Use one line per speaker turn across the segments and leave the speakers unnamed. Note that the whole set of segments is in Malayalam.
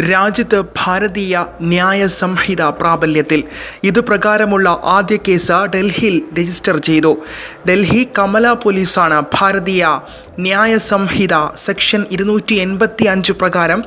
രാജ്യത്ത് ഭാരതീയ ന്യായ സംഹിത പ്രാബല്യത്തിൽ ഇതുപ്രകാരമുള്ള ആദ്യ കേസ് ഡൽഹിയിൽ രജിസ്റ്റർ ചെയ്തു. ഡൽഹി കമല പോലീസാണ് ഭാരതീയ ന്യായ സംഹിത സെക്ഷൻ ഇരുന്നൂറ്റി എൺപത്തി അഞ്ച് പ്രകാരം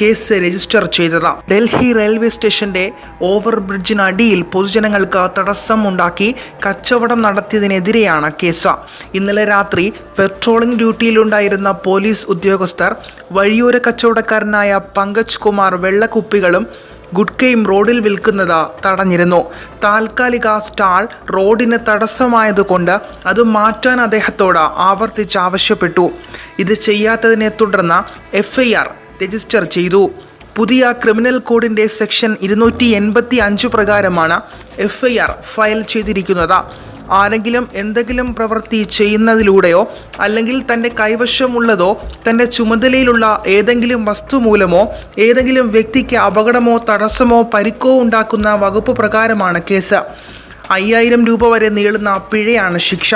കേസ് രജിസ്റ്റർ ചെയ്തത്. ഡൽഹി റെയിൽവേ സ്റ്റേഷന്റെ ഓവർ ബ്രിഡ്ജിനടിയിൽ പൊതുജനങ്ങൾക്ക് തടസ്സം ഉണ്ടാക്കി കച്ചവടം നടത്തിയതിനെതിരെയാണ് കേസ്. ഇന്നലെ രാത്രി പെട്രോളിംഗ് ഡ്യൂട്ടിയിലുണ്ടായിരുന്ന പോലീസ് ഉദ്യോഗസ്ഥർ വഴിയോര കച്ചവടക്കാരനായ പങ്കജ് കുമാർ വെള്ളക്കുപ്പികളും ഗുഡ്കയും റോഡിൽ വിൽക്കുന്നത് തടഞ്ഞിരുന്നു. താൽക്കാലിക സ്റ്റാൾ റോഡിന് തടസ്സമായതുകൊണ്ട് അത് മാറ്റാൻ അദ്ദേഹത്തോട് ആവർത്തിച്ച് ആവശ്യപ്പെട്ടു. ഇത് ചെയ്യാത്തതിനെ തുടർന്ന് എഫ്ഐആർ രജിസ്റ്റർ ചെയ്തു. പുതിയ ക്രിമിനൽ കോഡിന്റെ സെക്ഷൻ ഇരുന്നൂറ്റി എൺപത്തി അഞ്ച് പ്രകാരമാണ് എഫ്ഐആർ ഫയൽ ചെയ്തിരിക്കുന്നത്. ആരെങ്കിലും എന്തെങ്കിലും പ്രവൃത്തി ചെയ്യുന്നതിലൂടെയോ അല്ലെങ്കിൽ തന്റെ കൈവശമുള്ളതോ തന്റെ ചുമതലയിലുള്ള ഏതെങ്കിലും വസ്തു മൂലമോ ഏതെങ്കിലും വ്യക്തിക്ക് അപകടമോ തടസ്സമോ പരിക്കോ ഉണ്ടാക്കുന്ന വകുപ്പ് പ്രകാരമാണ് കേസ്. അയ്യായിരം രൂപ വരെ നീളുന്ന പിഴയാണ് ശിക്ഷ.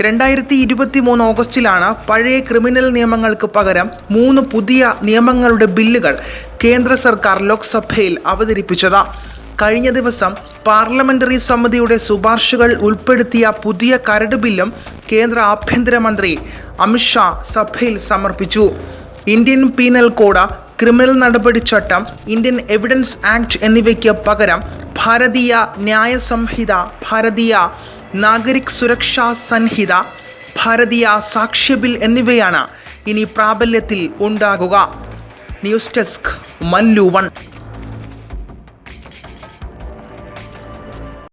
രണ്ടായിരത്തി ഇരുപത്തി മൂന്ന് ഓഗസ്റ്റിലാണ് പഴയ ക്രിമിനൽ നിയമങ്ങൾക്ക് പകരം മൂന്ന് പുതിയ നിയമങ്ങളുടെ ബില്ലുകൾ കേന്ദ്ര സർക്കാർ ലോക്സഭയിൽ അവതരിപ്പിച്ചത്. കഴിഞ്ഞ ദിവസം പാർലമെന്ററി സമിതിയുടെ ശുപാർശകൾ ഉൾപ്പെടുത്തിയ പുതിയ കരട് ബില്ലും കേന്ദ്ര ആഭ്യന്തരമന്ത്രി അമിത്ഷാ സഭയിൽ സമർപ്പിച്ചു. ഇന്ത്യൻ പീനൽ കോഡ് ക്രിമിനൽ നടപടി ചട്ടം ഇന്ത്യൻ എവിഡൻസ് ആക്ട് എന്നിവയ്ക്ക് പകരം ഭാരതീയ ന്യായ സംഹിത ഭാരതീയ നാഗരിക് സുരക്ഷാ സംഹിത ഭാരതീയ സാക്ഷ്യ ബിൽ എന്നിവയാണ് ഇനി പ്രാബല്യത്തിൽ ഉണ്ടാകുക. News desk Mallu one.